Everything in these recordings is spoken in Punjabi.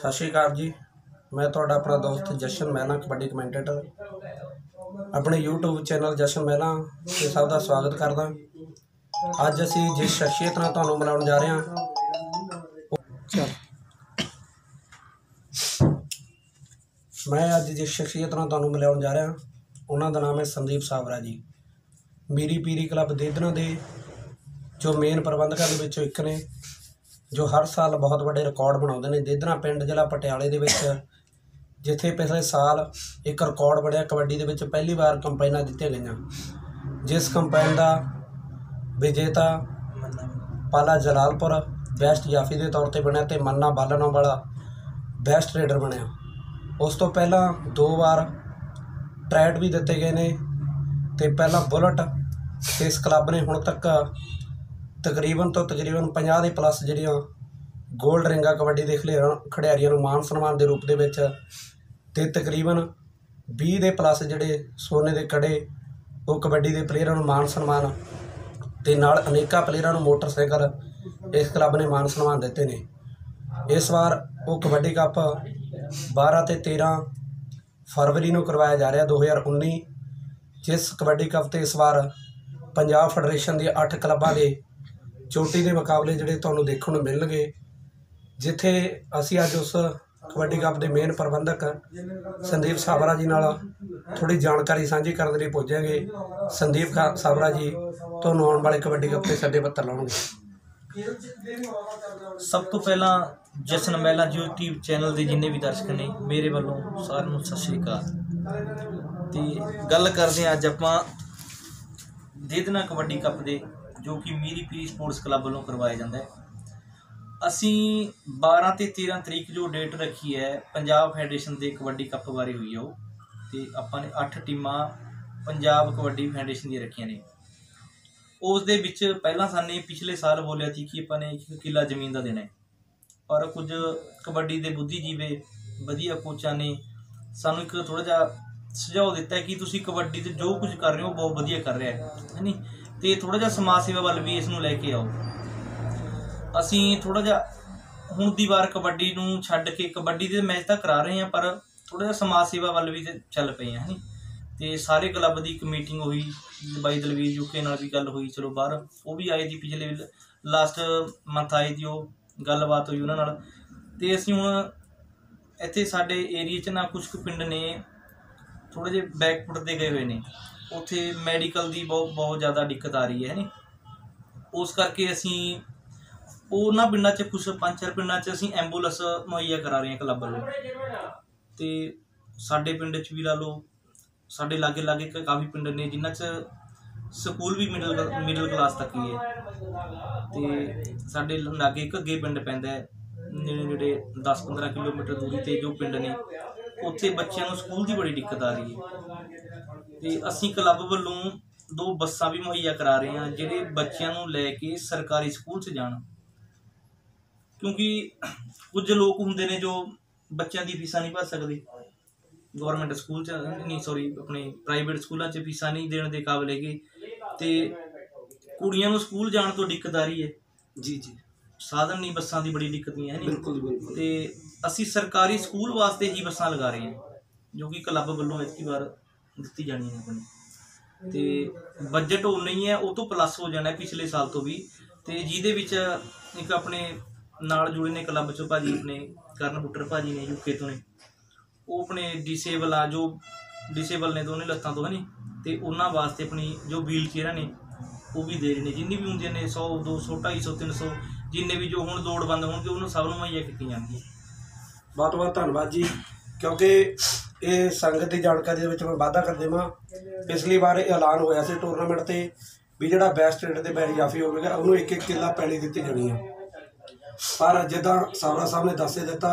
ਸਤਿ ਸ਼੍ਰੀ ਅਕਾਲ ਜੀ। ਮੈਂ ਤੁਹਾਡਾ ਆਪਣਾ ਦੋਸਤ ਜਸ਼ਨ ਮਹਿਲਾ ਕਬੱਡੀ ਕਮੈਂਟੇਟਰ ਆਪਣੇ YouTube ਚੈਨਲ ਜਸ਼ਨ ਮਹਿਲਾ ਤੇ ਸਭ ਦਾ ਸਵਾਗਤ ਕਰਦਾ। ਅੱਜ ਅਸੀਂ ਜਿਸ ਸ਼ਖਸੀਅਤ ਨਾਲ ਤੁਹਾਨੂੰ ਮਿਲਾਉਣ ਜਾ ਰਹੇ ਹਾਂ ਚਲ ਮੈਂ ਅੱਜ ਜਿਸ ਸ਼ਖਸੀਅਤ ਨਾਲ ਤੁਹਾਨੂੰ ਮਿਲਾਉਣ ਜਾ ਰਿਹਾ, ਉਹਨਾਂ ਦਾ ਨਾਮ ਹੈ ਸੰਦੀਪ ਸਾਬਰਾ ਜੀ। ਮੀਰੀ ਪੀਰੀ ਕਲੱਬ ਦੇਦਨਾ ਦੇ ਜੋ ਮੇਨ ਪ੍ਰਬੰਧਕਾਂ ਦੇ ਵਿੱਚੋਂ ਇੱਕ ਨੇ। ਜੋ ਹਰ ਸਾਲ ਬਹੁਤ ਵੱਡੇ ਰਿਕਾਰਡ ਬਣਾਉਂਦੇ ਨੇ ਦੇਦਨਾ ਪਿੰਡ ਜ਼ਿਲ੍ਹਾ ਪਟਿਆਲੇ ਦੇ ਵਿੱਚ, ਜਿੱਥੇ ਪਿਛਲੇ ਸਾਲ ਇੱਕ ਰਿਕਾਰਡ ਬਣਿਆ, ਕਬੱਡੀ ਦੇ ਵਿੱਚ ਪਹਿਲੀ ਵਾਰ ਕੰਪਾਈਨਾਂ ਦਿੱਤੀਆਂ ਗਈਆਂ। ਜਿਸ ਕੰਪਾਈਨ ਦਾ ਵਿਜੇਤਾ ਪਾਲਾ ਜਲਾਲਪੁਰ, ਬੈਸਟ ਜਾਫੀ ਦੇ ਤੌਰ ਤੇ ਬਣਿਆ ਤੇ ਮੰਨਾ ਬਾਲਣਾ ਵਾਲਾ ਬੈਸਟ ਰੇਡਰ ਬਣਿਆ। ਉਸ ਤੋਂ ਪਹਿਲਾਂ ਦੋ ਵਾਰ ਟਰੈਟ ਵੀ ਦਿੱਤੇ ਗਏ ਨੇ ਤੇ ਪਹਿਲਾਂ ਬੁਲਟ ਇਸ ਕਲੱਬ ਨੇ ਹੁਣ ਤੱਕ ਤਕਰੀਬਨ ਤੋਂ ਤਕਰੀਬਨ 50 ਦੇ ਪਲੱਸ ਜਿਹੜੀਆਂ 골ਡ ਰਿੰਗਾਂ ਕਬੱਡੀ ਦੇ ਖਿਡਾਰੀਆਂ ਖਿਡਾਰੀਆਂ ਨੂੰ ਮਾਨ ਸਨਮਾਨ ਦੇ ਰੂਪ ਦੇ ਵਿੱਚ ਤੇ ਤਕਰੀਬਨ 20 ਦੇ ਪਲੱਸ ਜਿਹੜੇ ਸੋਨੇ ਦੇ ਕੜੇ, ਉਹ ਕਬੱਡੀ ਦੇ ਪਲੇਅਰਾਂ ਨੂੰ ਮਾਨ ਸਨਮਾਨ ਤੇ ਨਾਲ ਅਨੇਕਾਂ ਪਲੇਅਰਾਂ ਨੂੰ ਮੋਟਰਸਾਈਕਲ ਇਸ ਕਲੱਬ ਨੇ ਮਾਨ ਸਨਮਾਨ ਦਿੱਤੇ ਨੇ। ਇਸ ਵਾਰ ਉਹ ਕਬੱਡੀ ਕੱਪ 12 ਤੇ 13 ਫਰਵਰੀ ਨੂੰ ਕਰਵਾਇਆ ਜਾ ਰਿਹਾ 2019 ਜਿਸ ਕਬੱਡੀ ਕੱਪ ਤੇ ਇਸ ਵਾਰ ਪੰਜਾਬ ਫੈਡਰੇਸ਼ਨ ਦੀਆਂ 8 ਕਲੱਬਾਂ ਦੇ ਚੋਟੀ ਦੇ ਮੁਕਾਬਲੇ ਜਿਹੜੇ ਤੁਹਾਨੂੰ ਦੇਖਣ ਨੂੰ ਮਿਲਣਗੇ, ਜਿੱਥੇ ਅਸੀਂ ਅੱਜ ਉਸ ਕਬੱਡੀ ਕੱਪ ਦੇ ਮੇਨ ਪ੍ਰਬੰਧਕ ਸੰਦੀਪ ਸਾਬਰਾ ਜੀ ਨਾਲ ਥੋੜੀ ਜਾਣਕਾਰੀ ਸਾਂਝੀ ਕਰਨ ਦੇ ਲਈ ਪੁੱਜਾਂਗੇ। ਸੰਦੀਪ ਖਾ- ਸਾਬਰਾ ਜੀ ਤੁਹਾਨੂੰ ਆਉਣ ਵਾਲੇ ਕਬੱਡੀ ਕੱਪ ਤੇ ਸੱਦੇ ਪੱਤਰ ਲਾਉਣਗੇ। ਸਭ ਤੋਂ ਪਹਿਲਾਂ ਜਸ਼ਨ ਮਹਿਲਾ YouTube ਚੈਨਲ ਦੇ ਜਿੰਨੇ ਵੀ ਦਰਸ਼ਕ ਨੇ, ਮੇਰੇ ਵੱਲੋਂ ਸਾਰਿਆਂ ਨੂੰ ਸਤਿ ਸ਼੍ਰੀ ਅਕਾਲ। ਤੇ ਗੱਲ ਕਰਦੇ ਹਾਂ ਅੱਜ ਆਪਾਂ ਦੇਦਨਾ ਕਬੱਡੀ ਕੱਪ ਦੇ ਜੋ ਕਿ ਮੀਰੀ ਪੀਰੀ ਸਪੋਰਟਸ ਕਲੱਬ ਵੱਲੋਂ ਕਰਵਾਇਆ ਜਾਂਦਾ ਹੈ। ਅਸੀਂ 12 ਤੇ 13 ਤਰੀਕ ਜੋ ਡੇਟ ਰੱਖੀ ਹੈ, ਪੰਜਾਬ ਫੈਡਰੇਸ਼ਨ ਦੇ ਕਬੱਡੀ ਕੱਪ ਬਾਰੇ ਹੋਈ ਹੈ ਉਹ। ਤੇ ਆਪਾਂ ਨੇ 8 ਟੀਮਾਂ ਪੰਜਾਬ ਕਬੱਡੀ ਫੈਡਰੇਸ਼ਨ ਦੀਆਂ ਰੱਖੀਆਂ ਨੇ। ਉਸ ਦੇ ਵਿੱਚ ਪਹਿਲਾਂ ਸਾਨੇ ਪਿਛਲੇ ਸਾਲ ਬੋਲਿਆ ਸੀ ਕਿ ਆਪਾਂ ਨੇ ਇੱਕ ਕਿੱਲਾ ਜ਼ਮੀਨ ਦਾ ਦੇਣਾ ਹੈ। ਪਰ ਕੁਝ ਕਬੱਡੀ ਦੇ ਬੁੱਧੀਜੀਵੇ, ਵਧੀਆ ਕੋਚਾਂ ਨੇ ਸਾਨੂੰ ਇੱਕ ਥੋੜਾ ਜਿਹਾ ਸੁਝਾਅ ਦਿੱਤਾ ਕਿ ਤੁਸੀਂ ਕਬੱਡੀ ਤੇ ਜੋ ਕੁਝ ਕਰ ਰਹੇ ਹੋ ਬਹੁਤ ਵਧੀਆ ਕਰ ਰਿਹਾ ਹੈ। ਹੈਨੀ ਤੇ ਥੋੜਾ ਜਿਹਾ ਸਮਾਜ ਸੇਵਾ ਵੱਲ ਵੀ ਇਸ ਨੂੰ ਲੈ ਕੇ ਆਓ। ਅਸੀਂ ਥੋੜਾ ਜਿਹਾ ਹੁਣ ਦੀ ਵਾਰ ਕਬੱਡੀ ਨੂੰ ਛੱਡ ਕੇ ਕਬੱਡੀ ਦੇ ਮੈਚ ਤਾਂ ਕਰਾ ਰਹੇ ਹਾਂ, ਪਰ ਥੋੜਾ ਜਿਹਾ ਸਮਾਜ ਸੇਵਾ ਵੱਲ ਵੀ ਤੇ ਚੱਲ ਪਏ ਹਾਂ ਹੈਨੀ ਤੇ ਸਾਰੇ ਕਲੱਬ ਦੀ ਇੱਕ ਮੀਟਿੰਗ ਹੋਈ, ਬਾਈ ਦਲਵੀਰ ਯੂਕੇ ਨਾਲ ਵੀ ਗੱਲ ਹੋਈ, ਚਲੋ ਬਾਹਰ। ਉਹ ਵੀ ਆਏ ਦੀ ਪਿਛਲੇ ਲਾਸਟ ਮੰਥ ਆਏ ਦੀ ਉਹ, ਗੱਲਬਾਤ ਹੋਈ ਉਹਨਾਂ ਨਾਲ। ਤੇ ਅਸੀਂ ਹੁਣ ਇੱਥੇ ਸਾਡੇ ਏਰੀਆ 'ਚ ਨਾ ਕੁਝ ਕੁ ਪਿੰਡ ਨੇ ਥੋੜੇ ਜਿਹੇ ਬੈਕਫੁੱਟ ਤੇ ਗਏ ਹੋਏ ਨੇ। ਉੱਥੇ ਮੈਡੀਕਲ ਦੀ ਬਹੁਤ ਬਹੁਤ ਜ਼ਿਆਦਾ ਦਿੱਕਤ ਆ ਰਹੀ ਹੈ ਨੀ? ਉਸ ਕਰਕੇ ਅਸੀਂ ਉਹਨਾਂ ਪਿੰਡਾਂ 'ਚ ਕੁਝ ਪੰਜ ਚਾਰ ਪਿੰਡਾਂ 'ਚ ਅਸੀਂ ਐਂਬੂਲੈਂਸ ਮੁਹੱਈਆ ਕਰਾ ਰਹੇ ਹਾਂ ਕਲੱਬ ਵੱਲੋਂ। ਤੇ ਸਾਡੇ ਪਿੰਡ 'ਚ ਵੀ ਲਾ ਲਓ, ਸਾਡੇ ਲਾਗੇ ਲਾਗੇ ਕਾਫੀ ਪਿੰਡ ਨੇ ਜਿਨ੍ਹਾਂ 'ਚ ਸਕੂਲ ਵੀ ਮਿਡਲ ਮਿਡਲ ਕਲਾਸ ਤੱਕ ਹੀ ਹੈ। ਤੇ ਸਾਡੇ ਲਾਗੇ ਇੱਕ ਅੱਗੇ ਪਿੰਡ ਪੈਂਦਾ ਹੈ, ਨੇੜੇ ਨੇੜੇ 10-15 ਕਿਲੋਮੀਟਰ ਦੂਰੀ ਤੇ ਜੋ ਪਿੰਡ ਨੇ। ਉੱਥੇ ਬੱਚਿਆਂ ਨੂੰ ਸਕੂਲ ਦੀ ਬੜੀ ਦਿੱਕਤ ਆ ਰਹੀ ਹੈ। ਤੇ ਅਸੀਂ ਕਲੱਬ ਵੱਲੋਂ ਦੋ ਬੱਸਾਂ ਵੀ ਮੁਹੱਈਆ ਕਰਾ ਰਹੇ ਹਾਂ, ਜਿਹੜੇ ਬੱਚਿਆਂ ਨੂੰ ਲੈ ਕੇ ਸਰਕਾਰੀ ਸਕੂਲ 'ਚ ਜਾਣ। ਕਿਉਂਕਿ ਕੁਝ ਲੋਕ ਹੁੰਦੇ ਨੇ ਜੋ ਬੱਚਿਆਂ ਦੀ ਫੀਸਾਂ ਨਹੀਂ ਭਰ ਸਕਦੇ। ਗਵਰਨਮੈਂਟ ਸਕੂਲ ਚ, ਨਹੀਂ ਸੌਰੀ ਆਪਣੇ ਪ੍ਰਾਈਵੇਟ ਸਕੂਲਾਂ ਚ ਫੀਸਾਂ ਨਹੀਂ ਦੇਣ ਦੇ ਕਾਬਲ ਹੈਗੇ। ਤੇ ਕੁੜੀਆਂ ਨੂੰ ਸਕੂਲ ਜਾਣ ਤੋਂ ਦਿੱਕਤ ਆ ਰਹੀ ਹੈ। ਜੀ ਜੀ। ਸਾਧਨ ਨਹੀਂ ਬੱਸਾਂ ਦੀ ਬੜੀ ਦਿੱਕਤ ਨਹੀਂ ਹੈ ਨਹੀਂ? ਬਿਲਕੁਲ ਬਿਲਕੁਲ। ਤੇ ਅਸੀਂ ਸਰਕਾਰੀ ਸਕੂਲ ਵਾਸਤੇ ਹੀ ਬੱਸਾਂ ਲਗਾ ਰਹੇ ਹਾਂ ਜੋ ਕਿ ਕਲੱਬ ਵੱਲੋਂ ਇਤਕੀ ਵਾਰ ਦਿੱਤੀ ਜਾਣੀ ਹੈ ਆਪਣੀ। ਤੇ ਬਜਟ ਉਹ ਨਹੀਂ ਹੈ ਉਹ ਤੋਂ ਪਲੱਸ ਹੋ ਜਾਣਾ ਹੈ ਪਿਛਲੇ ਸਾਲ ਤੋਂ ਵੀ। ਤੇ ਜਿਹਦੇ ਵਿੱਚ ਇੱਕ ਆਪਣੇ ਨਾਲ ਜੁੜੇ ਨੇ ਕਲੱਬ ਚੋਂ ਭਾਜੀ ਆਪਣੇ ਕਰਨ ਬੁੱਟਰ ਭਾਜੀ ਨੇ ਯੂਕੇ ਤੋਂ ਨੇ। ਉਹ ਆਪਣੇ ਡਿਸੇਬਲ ਆ ਜੋ ਡਿਸੇਬਲ ਨੇ ਦੋਨੇ ਲੱਤਾਂ ਤੋਂ ਹਨੀ ਤੇ ਉਹਨਾਂ ਵਾਸਤੇ ਆਪਣੀ ਜੋ ਵੀਲ ਚੇਅਰਾਂ ਨੇ ਉਹ ਵੀ ਦੇ ਰਹੇ ਨੇ, ਜਿੰਨੀ ਵੀ ਹੁੰਦੀਆਂ ਨੇ 100 200 250 300 ਜਿੰਨੇ ਵੀ ਜੋ ਹੁਣ ਲੋੜਵੰਦ ਹੋਣਗੇ, ਉਹਨੂੰ ਸਭ ਨੂੰ ਮੁਹੱਈਆ ਕੀਤੀਆਂ ਜਾਣਗੀਆਂ। ਬਹੁਤ ਬਹੁਤ ਧੰਨਵਾਦ ਜੀ, ਕਿਉਂਕਿ ਇਹ ਸੰਗਤ ਦੀ ਜਾਣਕਾਰੀ ਦੇ ਵਿੱਚ ਮੈਂ ਵਾਅਦਾ ਕਰ ਦੇਵਾਂ। ਪਿਛਲੀ ਵਾਰ ਇਹ ਐਲਾਨ ਹੋਇਆ ਸੀ ਟੂਰਨਾਮੈਂਟ ਤੇ ਵੀ ਜਿਹੜਾ ਬੈਸਟ ਰੇਟ ਤੇ ਬੈਰੀ ਜਾਫੀ ਹੋਵੇਗਾ ਉਹਨੂੰ ਇੱਕ ਇੱਕ ਕਿੱਲਾ ਪੈਣੀ ਦਿੱਤੀ ਜਾਣੀ ਹੈ ਪਰ ਜਿੱਦਾਂ ਸਾਵਰਾ ਸਾਹਿਬ ਨੇ ਦੱਸ ਦਿੱਤਾ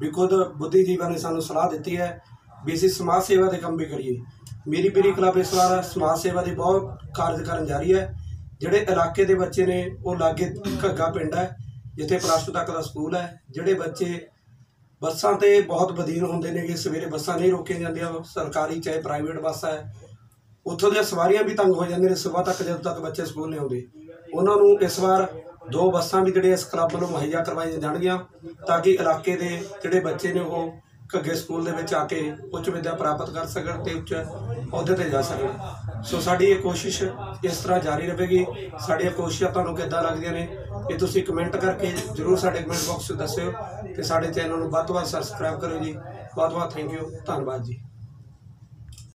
ਵੀ ਖੁਦ ਬੁੱਧੀਜੀਵਾਂ ਨੇ ਸਾਨੂੰ ਸਲਾਹ ਦਿੱਤੀ ਹੈ ਵੀ ਅਸੀਂ ਸਮਾਜ ਸੇਵਾ ਦੇ ਕੰਮ ਵੀ ਕਰੀਏ। ਮੇਰੀ ਪੀਰੀ ਕਲੱਬ ਇਸ ਵਾਰ ਸਮਾਜ ਸੇਵਾ ਦੇ ਬਹੁਤ ਕਾਰਜ ਕਰਨ ਜਾ ਰਹੀ ਹੈ। ਜਿਹੜੇ ਇਲਾਕੇ ਦੇ ਬੱਚੇ ਨੇ, ਉਹ ਲਾਗੇ ਘੱਗਾ ਪਿੰਡ ਹੈ, ਜਿੱਥੇ ਪਲੱਸ ਟੂ ਤੱਕ ਦਾ ਸਕੂਲ ਹੈ। ਜਿਹੜੇ ਬੱਚੇ ਬੱਸਾਂ ਤੇ ਬਹੁਤ ਬਦੀਨ ਹੁੰਦੇ ਨੇ ਕਿ ਸਵੇਰੇ ਬੱਸਾਂ ਨਹੀਂ ਰੋਕੀਆਂ ਜਾਂਦੀਆਂ, ਸਰਕਾਰੀ ਚਾਹੇ ਪ੍ਰਾਈਵੇਟ ਬੱਸ ਹੈ। ਉੱਥੋਂ ਦੀਆਂ ਸਵਾਰੀਆਂ ਵੀ ਤੰਗ ਹੋ ਜਾਂਦੀਆਂ ਨੇ, ਸਵੇਰ ਤੱਕ ਜਦੋਂ ਤੱਕ ਬੱਚੇ ਸਕੂਲ ਨਹੀਂ ਆਉਂਦੇ। ਉਹਨਾਂ ਨੂੰ ਇਸ ਵਾਰ ਦੋ ਬੱਸਾਂ ਵੀ ਜਿਹੜੇ ਇਸ ਕਲੱਬ ਵੱਲੋਂ ਮੁਹੱਈਆ ਕਰਵਾਈਆਂ ਜਾਣਗੀਆਂ, ਤਾਂ ਕਿ ਇਲਾਕੇ ਦੇ ਜਿਹੜੇ ਬੱਚੇ ਨੇ ਉਹ ਘੱਗੇ ਸਕੂਲ ਦੇ ਵਿੱਚ ਆ ਕੇ ਉੱਚ ਵਿੱਦਿਆ ਪ੍ਰਾਪਤ ਕਰ ਸਕਣ ਤੇ ਉੱਚ ਅਹੁਦੇ ਤੇ ਜਾ ਸਕਣ। ਸੋ ਸਾਡੀ ਇਹ ਕੋਸ਼ਿਸ਼ ਇਸ ਤਰ੍ਹਾਂ ਜਾਰੀ ਰਹੇਗੀ। ਸਾਡੀਆਂ ਕੋਸ਼ਿਸ਼ਾਂ ਤੁਹਾਨੂੰ ਕਿੱਦਾਂ ਲੱਗਦੀਆਂ ਨੇ, ਇਹ ਤੁਸੀਂ ਕਮੈਂਟ ਕਰਕੇ ਜਰੂਰ ਸਾਡੇ ਕਮੈਂਟ ਬਾਕਸ 'ਚ ਦੱਸਿਓ ਤੇ ਸਾਡੇ ਚੈਨਲ ਨੂੰ ਵੱਧ ਤੋਂ ਵੱਧ ਸਬਸਕ੍ਰਾਈਬ ਕਰੋ ਜੀ। ਬਹੁਤ ਬਹੁਤ ਥੈਂਕ ਯੂ ਧੰਨਵਾਦ ਜੀ।